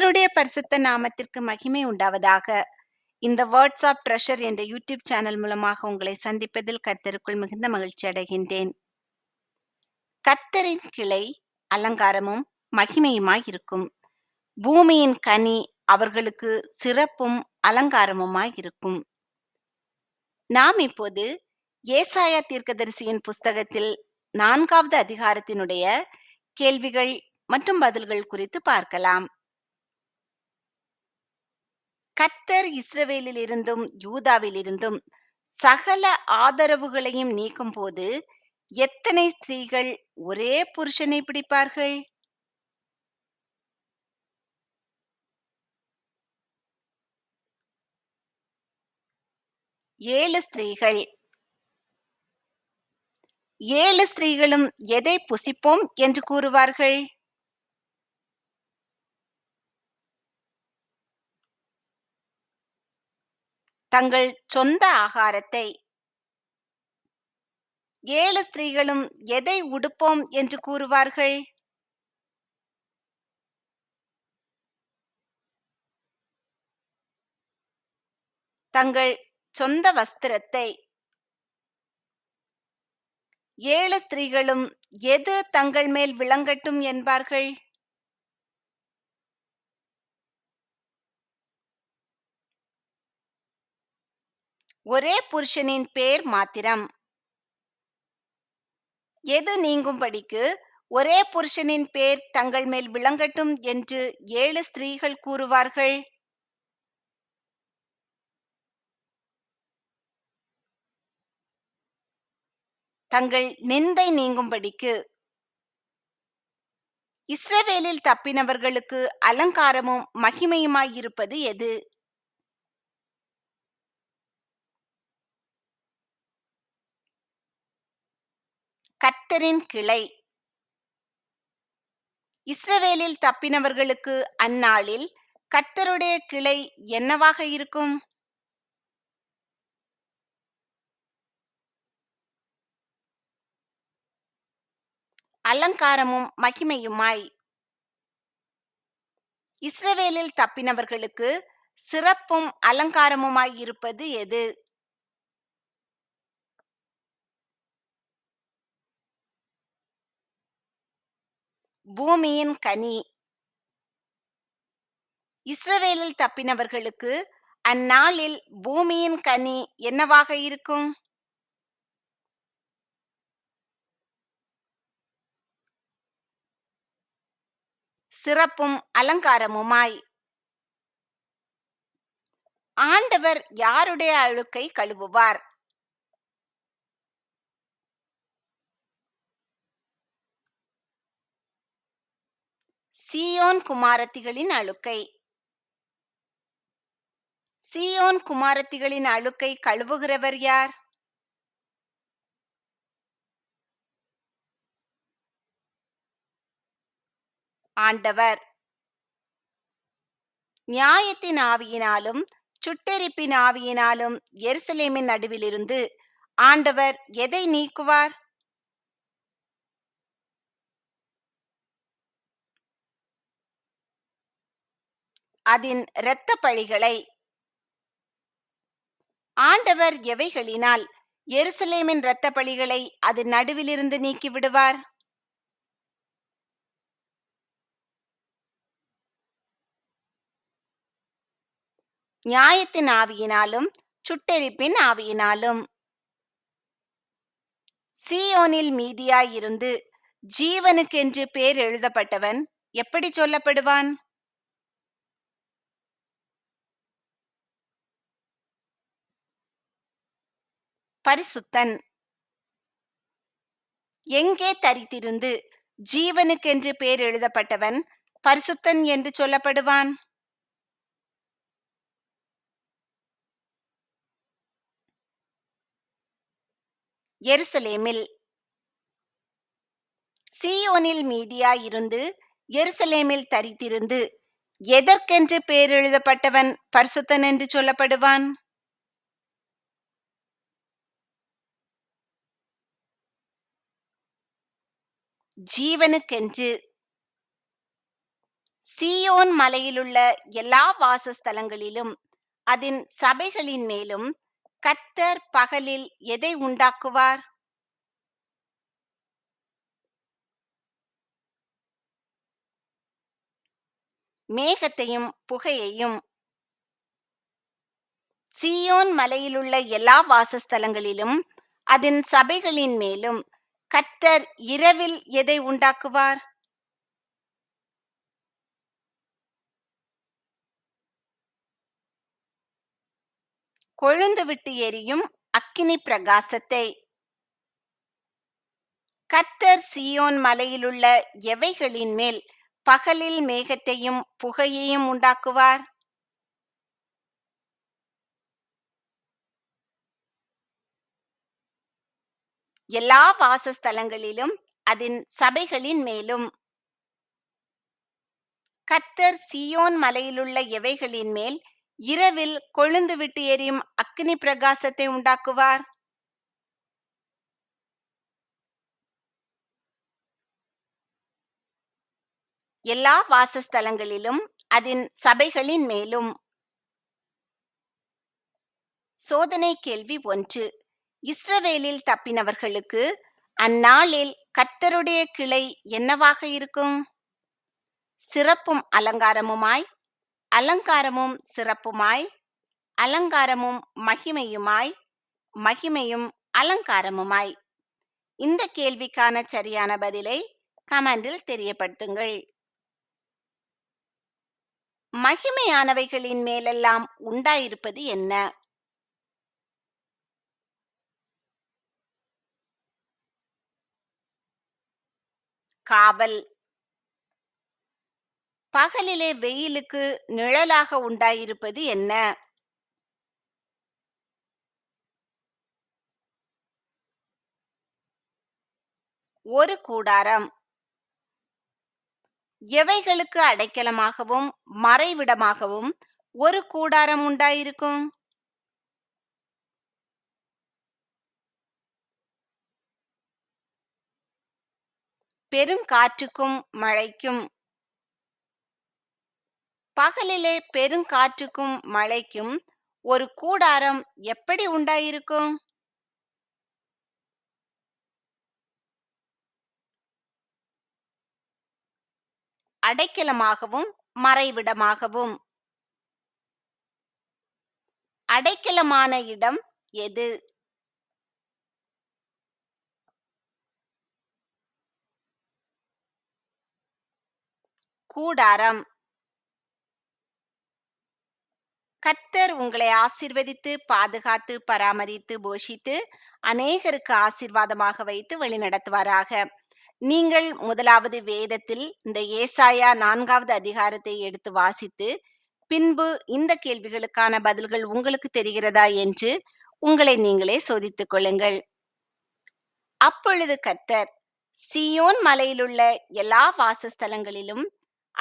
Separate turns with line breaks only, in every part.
கர்த்தருடைய பரிசுத்த நாமத்திற்கு மகிமை உண்டாவதாக. இந்த வாட்ஸ்அப் ட்ரெஷர் என்ற யூடியூப் சேனல் மூலமாக உங்களை சந்திப்பதில் கர்த்தருக்குள் மிகுந்த மகிழ்ச்சி அடைகின்றேன். கர்த்தரின் கிளை அலங்காரமும் மகிமையுமாய் இருக்கும். பூமியின் கனி அவர்களுக்கு சிறப்பும் அலங்காரமுமாய் இருக்கும். நாம் இப்போது ஏசாயா தீர்க்கதரிசியின் புஸ்தகத்தில் நான்காவது அதிகாரத்தினுடைய கேள்விகள் மற்றும் பதில்கள் குறித்து பார்க்கலாம். கத்தர் இஸ்ரவேலிலிருந்தும் யூதாவிலிருந்தும் சகல ஆதரவுகளையும் நீக்கும் போது எத்தனை ஸ்திரீகள் ஒரே புருஷனை பிடிப்பார்கள்? ஏழு ஸ்திரீகள். ஏழு ஸ்திரீகளும் எதை புசிப்போம் என்று கூறுவார்கள்? தங்கள் சொந்த ஆகாரத்தை. ஏழு ஸ்திரீகளும் எதை உடுப்போம்? என்று கூறுவார்கள். தங்கள் சொந்த வஸ்திரத்தை. ஏழு ஸ்திரீகளும் எது தங்கள் மேல் விளங்கட்டும்? என்பார்கள். ஒரே புருஷனின் பேர் மாத்திரம். எது நீங்கும்படிக்கு ஒரே புருஷனின் பேர் தங்கள் மேல் விளங்கட்டும் என்று ஏழு ஸ்திரீகள் கூறுவார்கள். தங்கள் நிந்தை நீங்கும்படிக்கு இஸ்ரவேலில் தப்பினவர்களுக்கு அலங்காரமும் மகிமையுமாயிருப்பது எது? கர்த்தரின் கிளை. இஸ்ரவேலில் தப்பினவர்களுக்கு அந்நாளில் கர்த்தருடைய கிளை என்னவாக இருக்கும்? அலங்காரமும் மகிமையுமாய். இஸ்ரவேலில் தப்பினவர்களுக்கு சிறப்பும் அலங்காரமுமாய் இருப்பது எது? பூமியின் கனி. இஸ்ரவேலில் தப்பினவர்களுக்கு அந்நாளில் பூமியின் கனி என்னவாக இருக்கும்? சிறப்பும் அலங்காரமுமாய். ஆண்டவர் யாருடைய அழுக்கை கழுவுவார்? சீயோன் குமாரத்திகளின் அழுக்கை. சீயோன் குமாரத்திகளின் அழுக்கை கழுவுகிறவர் யார்? ஆண்டவர். நியாயத்தின் ஆவியினாலும் சுட்டெரிப்பின் ஆவியினாலும் எருசலேமின் நடுவிலிருந்து ஆண்டவர் எதை நீக்குவார்? அதன் இரத்த பழிகளை ஆண்டவர் எவைகளினால் எருசலேமின் இரத்த பழிகளை அது நடுவிலிருந்து நீக்கி விடுவார் நியாயத்தின் ஆவியினாலும் சுட்டெரிப்பின் ஆவியினாலும். சீயோனில் மீதியாயிருந்து ஜீவனுக்கென்று பேர் எழுதப்பட்டவன் எப்படி சொல்லப்படுவான்? பரிசுத்தன். எங்கே தரித்திருந்து ஜீவனுக்கென்று பேர் எழுதப்பட்டவன் பரிசுத்தன் என்று சொல்லப்படுவான்? எருசலேமில். சியோனில் மீதியாயிருந்து எருசலேமில் தரித்திருந்து எதற்கென்று பேர் எழுதப்பட்டவன் பரிசுத்தன் என்று சொல்லப்படுவான்? ஜீவனுக்கென்று சீயோன் மலையிலுள்ள எல்லா வாசஸ்தலங்களிலும் அதன் சபைகளின் மேலும் கத்தர் பகலில் எதை உண்டாக்குவார்? மேகத்தையும் புகையையும் சீயோன் மலையிலுள்ள எல்லா வாசஸ்தலங்களிலும் அதன் சபைகளின் மேலும் கர்த்தர் இரவில் எதை உண்டாக்குவார்? கொழுந்து விட்டு எரியும் அக்கினி பிரகாசத்தை. கர்த்தர் சீயோன் மலையிலுள்ள எவைகளின் மேல் பகலில் மேகத்தையும் புகையையும் உண்டாக்குவார்? எல்லா வாசஸ்தலங்களிலும் அதன் சபைகளின் மேலும். கத்தர் சீயோன் மலையிலுள்ள எவைகளின் மேல் இரவில் கொழுந்து விட்டு எரியும் அக்னி பிரகாசத்தை உண்டாக்குவார்? எல்லா வாசஸ்தலங்களிலும் அதன் சபைகளின் மேலும். சோதனை கேள்வி ஒன்று. இஸ்ரவேலில் தப்பினவர்களுக்கு அந்நாளில் கர்த்தருடைய கிளை என்னவாக இருக்கும்? சிறப்பும் அலங்காரமுமாய் அலங்காரமும் சிறப்புமாய் அலங்காரமும் மகிமையுமாய் மகிமையும் அலங்காரமுமாய்? இந்த கேள்விக்கான சரியான பதிலை கமெண்டில் தெரியப்படுத்துங்கள். மகிமையானவைகளின் மேலெல்லாம் உண்டாயிருப்பது என்ன? காவல். பகலிலே வெயிலுக்கு நிழலாக உண்டாயிருப்பது என்ன? ஒரு கூடாரம். எவைகளுக்கு அடைக்கலமாகவும் மறைவிடமாகவும் ஒரு கூடாரம் உண்டாயிருக்கும்? பெருங்காற்றுக்கும் மழைக்கும். பகலிலே பெருங்காற்றுக்கும் மழைக்கும் ஒரு கூடாரம் எப்படி உண்டாயிருக்கும்? அடைக்கலமாகவும் மறைவிடமாகவும். அடைக்கலமான இடம் எது? கூடாரம். கத்தர் உங்களை ஆசிர்வதித்து பாதுகாத்து பராமரித்து போஷித்து அநேகருக்கு ஆசிர்வாதமாக வைத்து வழிநடத்துவாராக. நீங்கள் முதலாவது வேதத்தில் இந்த ஏசாயா நான்காவது அதிகாரத்தை எடுத்து வாசித்து பின்பு இந்த கேள்விகளுக்கான பதில்கள் உங்களுக்கு தெரிகிறதா என்று உங்களை நீங்களே சோதித்துக் கொள்ளுங்கள். அப்பொழுது கர்த்தர் சியோன் மலையிலுள்ள எல்லா வாசஸ்தலங்களிலும்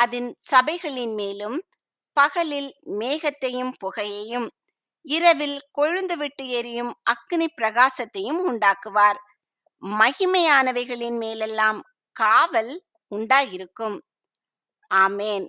அதன் சபைகளின் மேலும் பகலில் மேகத்தையும் புகையையும் இரவில் கொழுந்து விட்டு எரியும் அக்னி பிரகாசத்தையும் உண்டாக்குவார். மகிமையானவைகளின் மேலெல்லாம் காவல் உண்டாயிருக்கும். ஆமேன்.